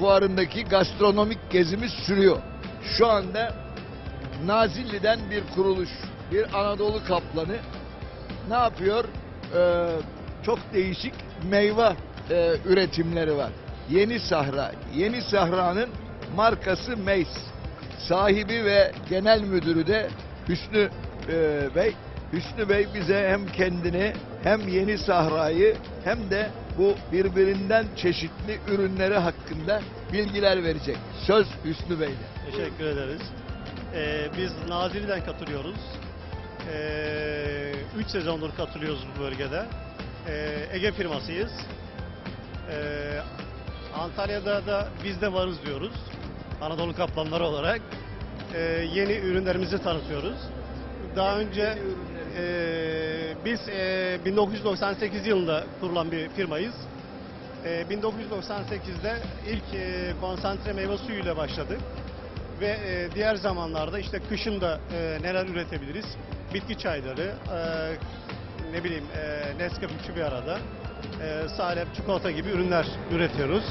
Fuarındaki gastronomik gezimiz sürüyor. Şu anda Nazilli'den bir kuruluş, bir Anadolu kaplanı ne yapıyor? Ee, çok değişik meyve e, üretimleri var. Yeni Sahra, Yeni Sahra'nın markası Meys. Sahibi ve genel müdürü de Hüsnü e, Bey. Hüsnü Bey bize hem kendini hem Yeni Sahra'yı hem de bu birbirinden çeşitli ürünleri hakkında bilgiler verecek. Söz Hüsnü Bey'de. Teşekkür ederiz. Ee, biz Nazilli'den katılıyoruz. 3 sezondur katılıyoruz bu bölgede. Ee, Ege firmasıyız. Ee, Antalya'da da biz de varız diyoruz. Anadolu kaplanları olarak. Ee, yeni ürünlerimizi tanıtıyoruz. Daha önce e, biz e, 1998 yılında kurulan bir firmayız. E, 1998'de ilk e, konsantre meyve suyuyla başladık ve e, diğer zamanlarda işte kışın da e, neler üretebiliriz? Bitki çayları, e, ne bileyim e, Nescafe üçü bir arada, e, salep, çikolata gibi ürünler üretiyoruz.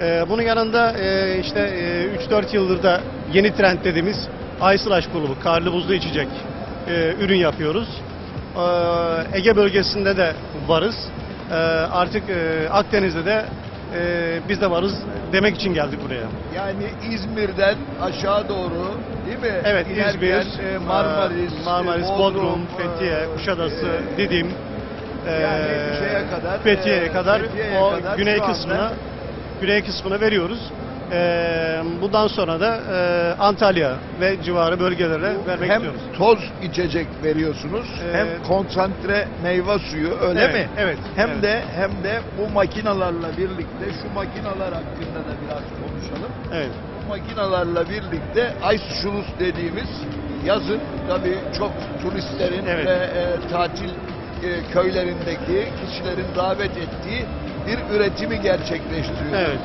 E, bunun yanında e, işte e, 3-4 yıldır da yeni trend dediğimiz Ice Slash grubu, karlı buzlu içecek e, ürün yapıyoruz. E, Ege bölgesinde de varız. E, artık e, Akdeniz'de de e, biz de varız demek için geldik buraya. Yani İzmir'den aşağı doğru değil mi? Evet İnerken, İzmir, e, Marmaris, e, Marmaris, e, Bodrum, e, Fethiye, Kuşadası, e, Didim, yani şeye kadar, Fethiye'ye kadar Fethiye'ye o kadar güney anda- kısmına güney kısmına veriyoruz. E, bundan sonra da e, Antalya ve civarı bölgelere vermek hem istiyoruz. toz içecek veriyorsunuz Ee, hem konsantre meyve suyu öyle Evet, mi? evet, Hem evet. de hem de bu makinalarla birlikte şu makinalar hakkında da biraz konuşalım. Evet. Bu makinalarla birlikte Ice Schuluz dediğimiz yazın tabii çok turistlerin Evet. ve e, tatil e, köylerindeki kişilerin davet ettiği bir üretimi gerçekleştiriyor. Evet.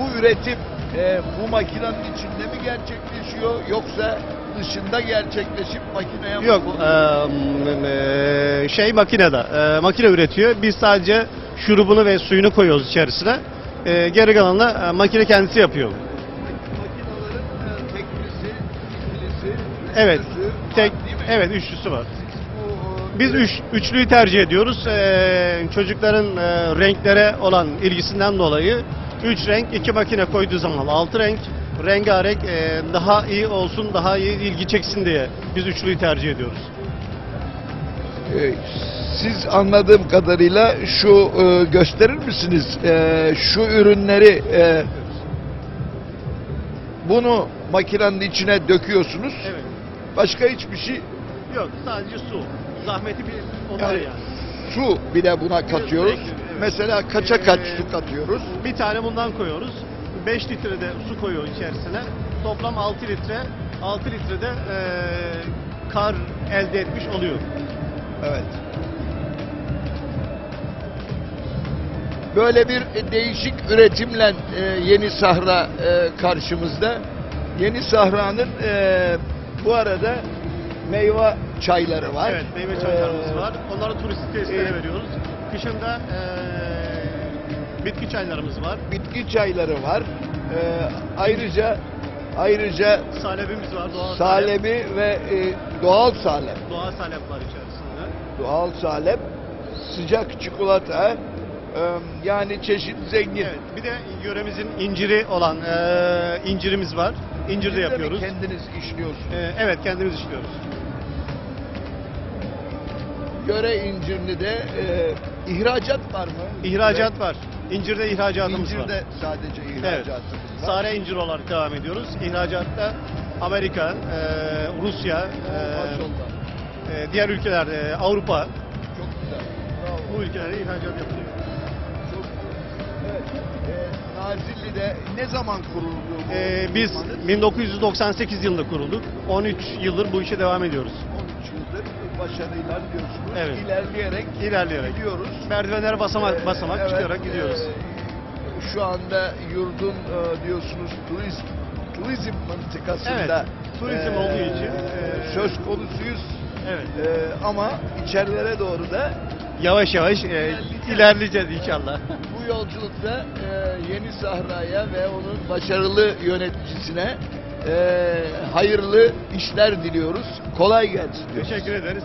Bu üretim e, bu makinenin içinde mi gerçekleşiyor yoksa dışında gerçekleşip makineye mi Yok, e, şey makinede, e, makine üretiyor. Biz sadece şurubunu ve suyunu koyuyoruz içerisine. E, geri kalanını e, makine kendisi yapıyor. Makinelerin e, teklisi, ikilisi, Evet, üçlüsü tek, var değil mi? evet üçlüsü var. Bu, e, Biz üç, üçlüyü tercih ediyoruz. Ee, çocukların e, renklere olan ilgisinden dolayı üç renk iki makine koyduğu zaman altı renk rengarenk e, daha iyi olsun daha iyi ilgi çeksin diye biz üçlüyü tercih ediyoruz. e, siz anladığım kadarıyla şu e, gösterir misiniz? E, şu ürünleri e, bunu makinenin içine döküyorsunuz. Evet. Başka hiçbir şey Yok sadece su. Zahmeti bir onları Yani- yani. Su bir de buna katıyoruz. Mesela kaça kaç Ee, su katıyoruz? Bir tane bundan koyuyoruz. 5 litre de su koyuyor içerisine. Toplam 6 litre. 6 litre de e, kar elde etmiş oluyor. Evet. Böyle bir değişik üretimle e, Yeni Sahra e, karşımızda. Yeni Sahra'nın e, bu arada meyve çayları var. Evet, meyve çaylarımız Ee, var. Onları turistik tesislere e, veriyoruz. Kışında eee bitki çaylarımız var. Bitki çayları var. E, ayrıca ayrıca Salebimiz var, doğal salep. salebi ve e, doğal salep. Doğal salep var içerisinde. Doğal salep, sıcak çikolata, e, yani çeşit zengin. Evet, bir de yöremizin inciri olan eee incirimiz var. İncir de yapıyoruz. kendiniz işliyorsunuz. Eee, evet, kendimiz işliyoruz. Göre incirini de e, ihracat var mı? İhracat var. İncirde ihracatımız var. İncirde sadece Evet. ihracatımız var. Sare incir olarak devam ediyoruz. İhracatta Amerika, eee, Rusya, Maşallah. eee, diğer ülkeler, eee, Avrupa Çok güzel. Bravo. bu ülkelere ihracat yapılıyor. Çok Evet. E, Nazilli'de ne zaman kuruldu bu? Ee, biz firmanız? 1998 yılında kurulduk. 13 yıldır bu işe devam ediyoruz. 13 yıldır başarıyla diyorsunuz. Evet. İlerleyerek İlerleyerek. gidiyoruz. Merdivenler basamak Ee, basamak evet, çıkarak gidiyoruz. e, şu anda yurdun e, diyorsunuz turizm turizm mıntıkasında Evet, turizm e, olduğu için, e, söz konusuyuz. Evet. E, ama içerilere doğru da yavaş yavaş e, ilerleyeceğiz inşallah. Bu yolculukta e, Yeni Sahra'ya ve onun başarılı yöneticisine e, hayırlı işler diliyoruz. Kolay gelsin. diyoruz. Teşekkür ederiz.